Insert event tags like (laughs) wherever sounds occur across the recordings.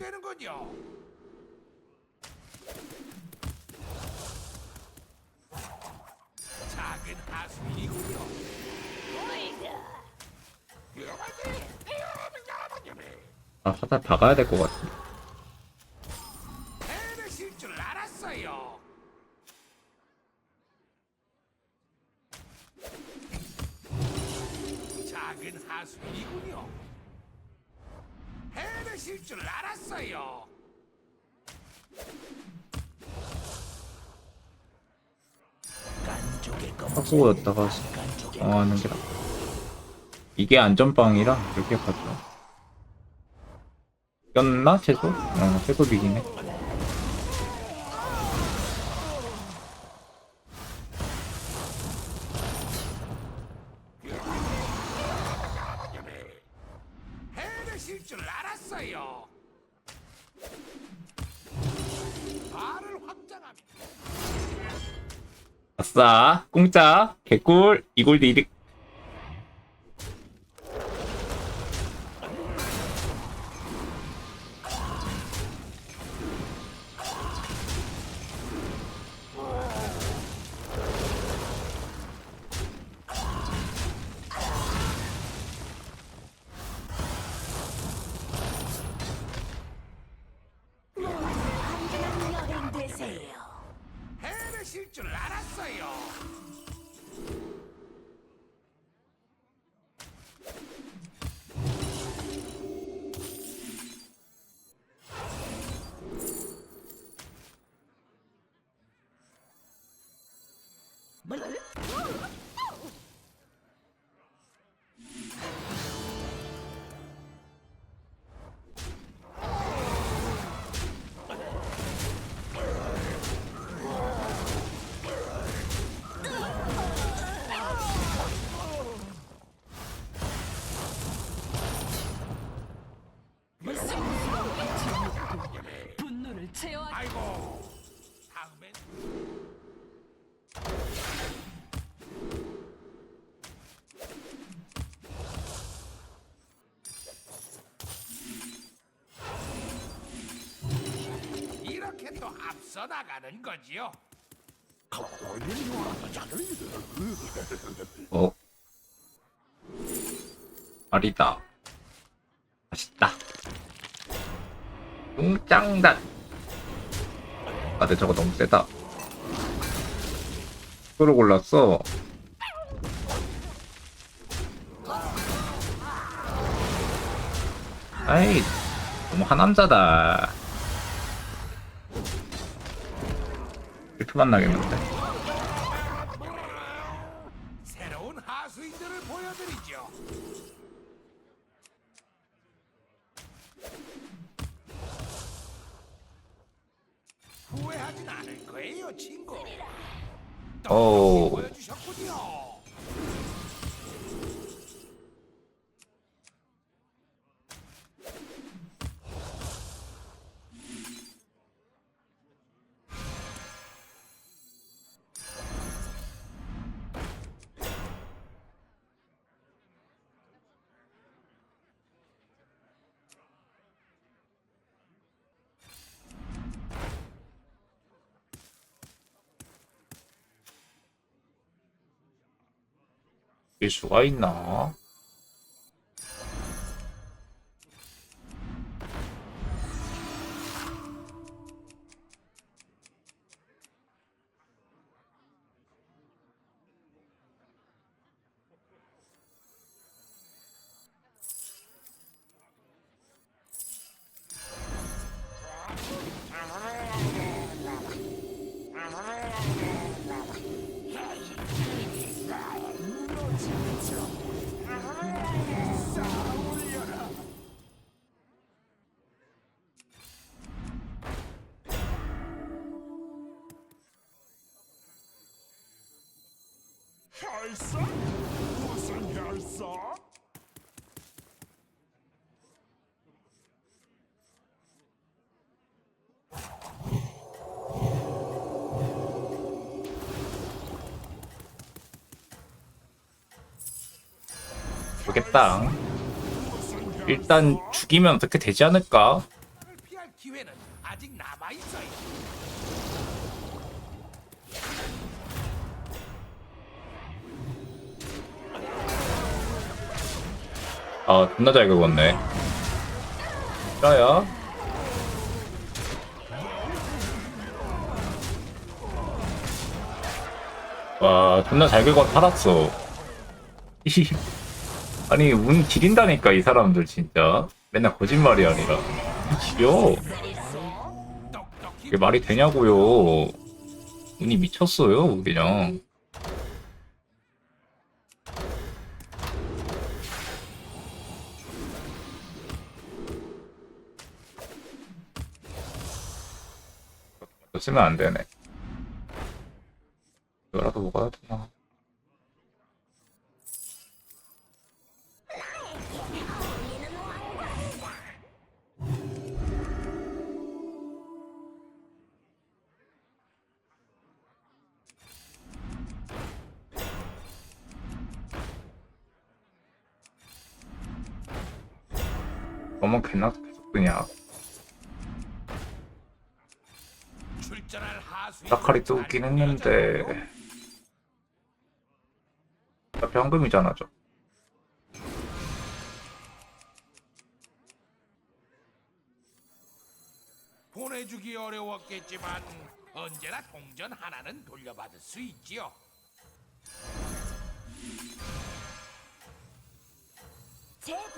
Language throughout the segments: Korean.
되는군요. 작은 하수인이군요. 아 화살 박아야 될 것 같아. 해내실 줄 알았어요. 작은 하수인이군요. 해내실 줄 알았어요. 하고였다가 어 하는 게 나. 이게 안전빵이라 이렇게 가죠. 이겼나 최소? 어 최소 비기네. 해내실 줄 알았어요. 발을 확장합니다. 아싸 공짜 개꿀 이골드 이득. 앞서 나가는 거지요. 어. 아리다. 맛있다. 웅짱단. 아, 근데 저거 너무 세다. 그로 골랐어. 아이, 너무 하남자다. 이렇게만 나겠는데. 일 수가 있나? 혈사? 무슨 혈사? 모르겠다. 일단 죽이면 어떻게 되지 않을까? 피하 아 존나 잘 긁었네. 짜야. 와 존나 잘 긁어 살았어. (laughs) 아니 운 지린다니까 이 사람들 진짜. 맨날 거짓말이 아니라. 지려 이게 말이 되냐고요. 운이 미쳤어요 그냥 쓰면 안 되네. 이거라도 먹어야 되나? 너무 개나 계속 그냥 나칼이 또 웃긴 했는데 어차피 황금이잖아 저 보내주기 어려웠겠지만 언제나 동전 하나는 돌려받을 수 있지요.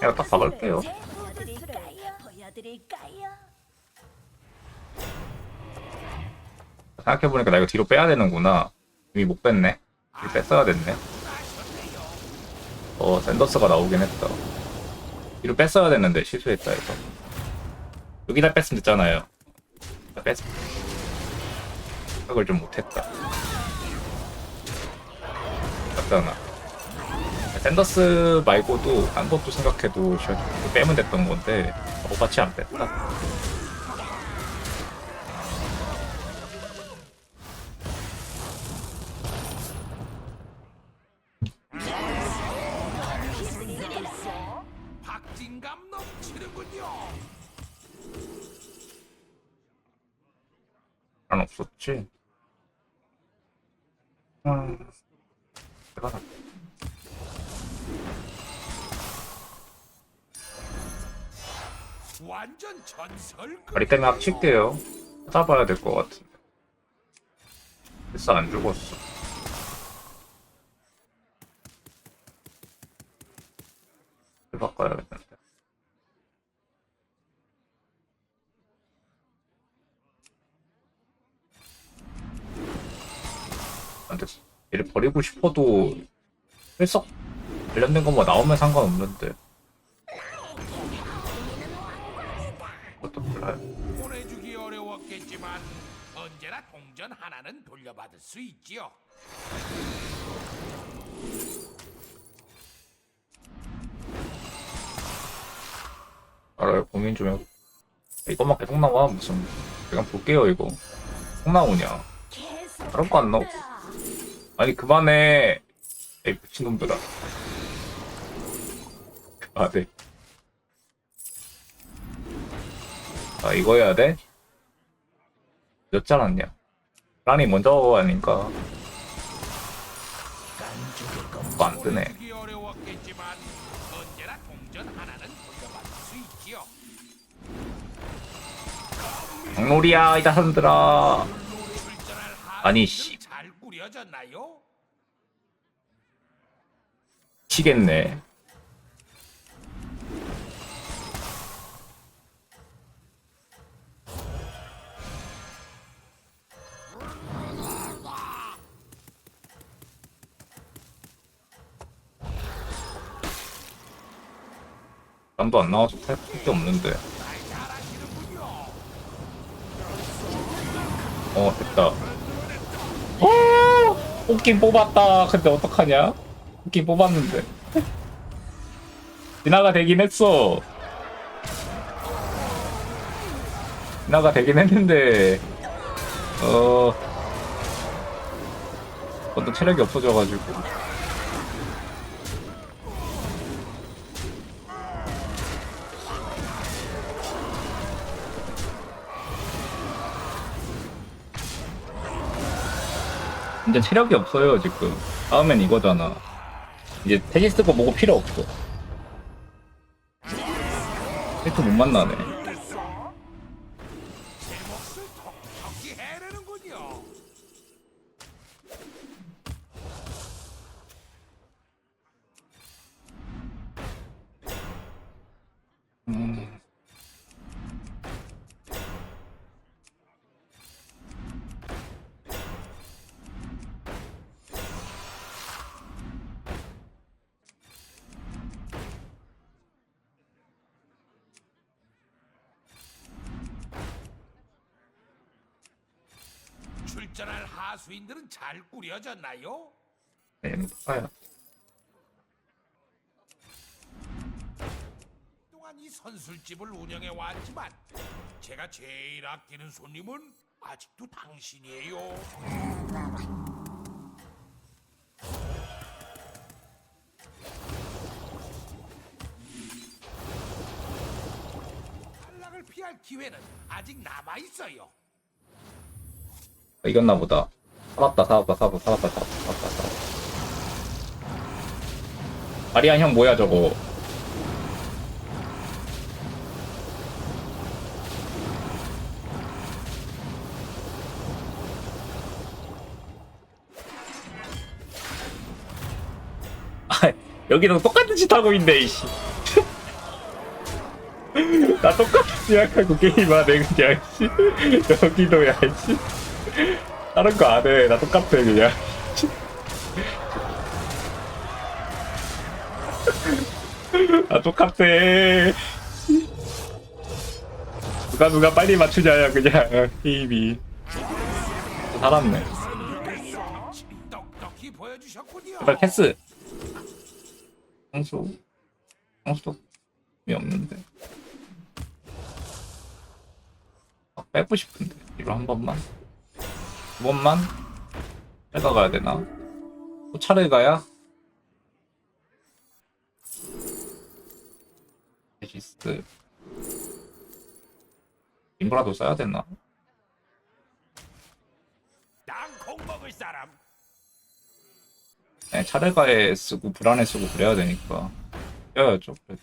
내가 딱 박을게요. 보여드릴까요? 생각해보니까 나 이거 뒤로 빼야 되는구나. 이미 못 뺐네. 이거 뺐어야 됐네. 어 샌더스가 나오긴 했다. 뒤로 뺐어야 됐는데 실수했다 이거. 여기다 뺐으면 됐잖아요. 뺐 생각을 좀 못했다. 맞잖아. 샌더스 말고도 딴 것도 생각해도 저 빼면 됐던 건데 똑같이 안 뺐다 박진감 넘치는군요. 안 없었지? 음, 내가 나- 완전 전설. 다리 때문에 합칠게요. 찾아봐야 될 것 같은데. 됐어, 안 죽었어. 바꿔야겠는데. 안 됐어. 얘를 버리고 싶어도 일석 관련된 것만 나오면 상관없는데. 그것도 몰라요. 보내주기 어려웠겠지만 언제나 동전 하나는 돌려받을 수 있지요. 알아요. 고민 좀 해. 이것만 계속 나와. 무슨. 그냥 볼게요, 이거. 꼭 나오냐. 다른 거안 나오고. 아니, 그만해. 에이, 미친놈들아. 그만해. 아, 이거 해야 돼? 늦지 않았냐? 란이 먼저 아닌가? 그거 안 뜨네. 장놀이야, 이. 출전할 아니, 씨. 잘 꾸려졌나요? 치겠네. 남도 안 나와서 탈 게 없는데. 어, 됐다. 어! 뽑긴 뽑았다. 근데 어떡하냐? 뽑긴 뽑았는데. 진화가 되긴 했어. 진화가 되긴 했는데, 어, 어떤 체력이 없어져가지고. 이제 체력이 없어요, 지금. 다음엔 이거잖아. 이제 테니스 거 뭐고 필요 없어. 캐릭터 못 만나네. 음. 출전할 하수인들은 잘 꾸려졌나요? 네, 봐요. 동안 이 선술집을 운영해 왔지만 제가 제일 아끼는 손님은 아직도 당신이에요. 탈락을 피할 기회는 아직 남아 있어요. 이겼나 보다. 살았다, 살았다, 살았다, 살았다, 살았다, 살았다. 아리안 형 뭐야 저거? 아, 여기도 똑같은 짓 하고 있네, 이씨. (laughs) 나 똑같은 생각하고 게임하네, 그냥, 씨. (laughs) 여기도, 야, 씨. 다른 거 안 해. 나 똑같아, 그냥. 아, 똑같아. 누가 누가 빨리 맞추냐야, 그냥. 게임이. 살았네. 제발 패스. 성수. 성수도 이 없는데. 아, 빼고 싶은데. 이거 한 번만. 두 번만. 빼가 가야 되나? 또 차를 가야? 베시스. 인브라도 써야 되나? 땅콩 먹을 사람. 네, 차례가에 쓰고 불안에 쓰고 그래야 되니까 껴야죠 그래도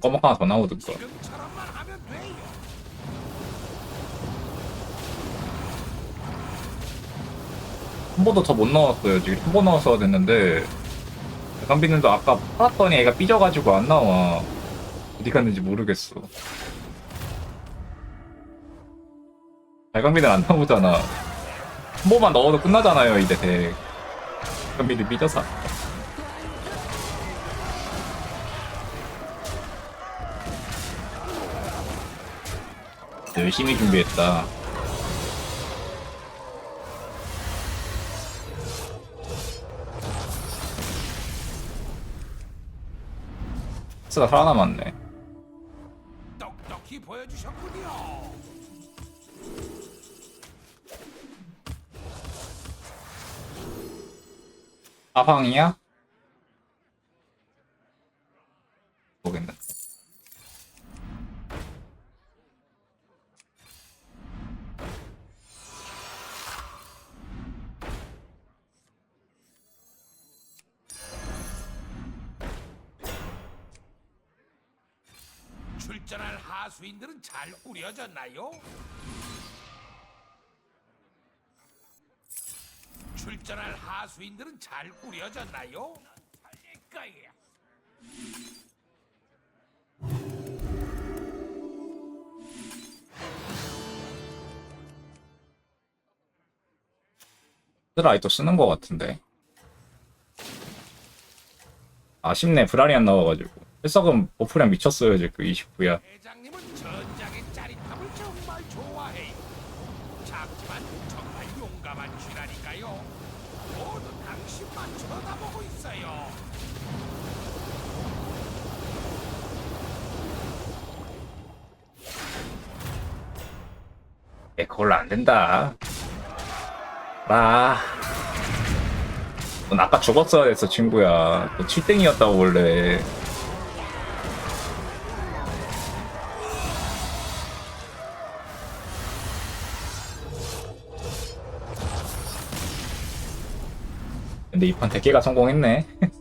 꺼먹 하나 더 나오든가 지금처럼만 하면 돼요. 한 번도 더못 넣었어요. 지금 한번 넣었어야 됐는데 강빈님도 아까 팔았더니 애가 삐져가지고 안 나와. 어디 갔는지 모르겠어. 발광빈은 안 나오잖아. 한 번만 넣어도 끝나잖아요 이제 덱 발광빈이 삐져서. 열심히 준비했다. 스가 살아남았네 아방이야? 모르겠네. 출전할 하수인들은 잘 꾸려졌나요? 출전할 하수인들은 잘 꾸려졌나요? 살릴 거예요. 스라이터 쓰는 것 같은데. 아쉽네, 브라리 안 나와가지고. 해석은 버프량 미쳤어요 지금 그 29야 회장 에 그걸로 안 된다. 아. 넌 아까 죽었어야 했어 친구야. 너 7땡이었다고 원래. 근데 이판 대개가 성공했네 (laughs)